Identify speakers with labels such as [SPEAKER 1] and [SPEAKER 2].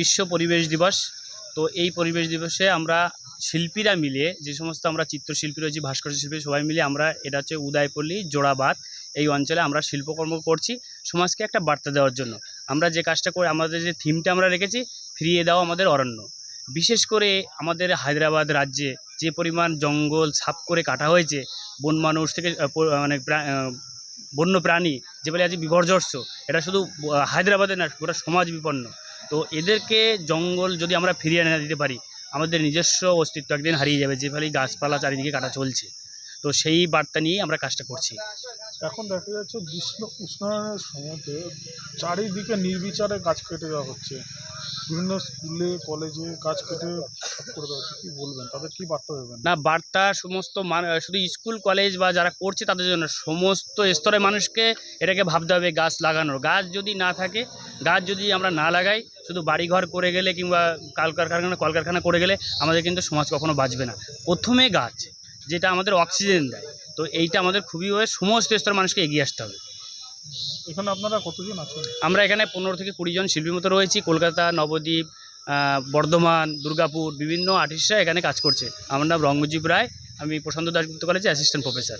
[SPEAKER 1] বিশ্ব পরিবেশ দিবস। তো এই পরিবেশ দিবসে আমরা শিল্পীরা মিলে, যে সমস্ত আমরা চিত্রশিল্পী রয়েছি ভাস্কর্য শিল্পী সবাই মিলে আমরা এটা হচ্ছে উদয়পল্লী জোড়াবাদ এই অঞ্চলে আমরা শিল্পকর্ম করছি সমাজকে একটা বার্তা দেওয়ার জন্য। আমরা যে কাজটা করে, আমাদের যে থিমটা আমরা রেখেছি, ফিরিয়ে দাও আমাদের অরণ্য। বিশেষ করে আমাদের হায়দ্রাবাদ রাজ্যে যে পরিমাণ জঙ্গল সাফ করে কাটা হয়েছে, বন মানুষ থেকে মানে প্রা- বন্য প্রাণী যে বলে আজ বিপর্যস্ত, এটা শুধু হায়দ্রাবাদে না গোটা সমাজ বিপন্ন। তো এদেরকে জঙ্গল যদি আমরা ফিরিয়ে এনে দিতে পারি, আমাদের নিজস্ব অস্তিত্ব একদিন হারিয়ে যাবে, যে ফলে গাছপালা চারিদিকে কাটা চলছে। তো সেই বার্তা নিয়েই আমরা কাজটা করছি।
[SPEAKER 2] এখন দেখা যাচ্ছে গ্রীষ্ম, উষ্ণায়নের সময়তে চারিদিকে নির্বিচারে গাছ কেটে দেওয়া হচ্ছে। বিভিন্ন স্কুলে, কলেজে কাজ সাফ করে দেওয়া হচ্ছে। কী বলবেন? তাদের কী বার্তা দেবেন?
[SPEAKER 1] না, বার্তা সমস্ত শুধু স্কুল, কলেজ বা যারা করছে তাদের জন্য সমস্ত স্তরের মানুষকে এটাকে ভাবতে হবে গাছ লাগানোর। গাছ যদি না থাকে, গাছ যদি আমরা না লাগাই, শুধু বাড়িঘর করে গেলে কিংবা কলকারখানা কলকারখানা করে গেলে আমাদের কিন্তু সমাজ কখনো বাঁচবে না। প্রথমে গাছ, যেটা আমাদের অক্সিজেন দেয়। তো এইটা আমাদের খুবই হয়ে সমস্ত স্তরের মানুষকে এগিয়ে আসতে হবে।
[SPEAKER 2] এখানে আপনারা কতজন আছেন?
[SPEAKER 1] আমরা এখানে পনেরো থেকে কুড়ি জন শিল্পীর মতো রয়েছি। কলকাতা, নবদ্বীপ বর্ধমান, দুর্গাপুর, বিভিন্ন আর্টিস্টরা এখানে কাজ করছে। আমার নাম রঙ্গজীব রায়। আমি প্রশান্ত দাসগুপ্ত কলেজে অ্যাসিস্ট্যান্ট প্রফেসর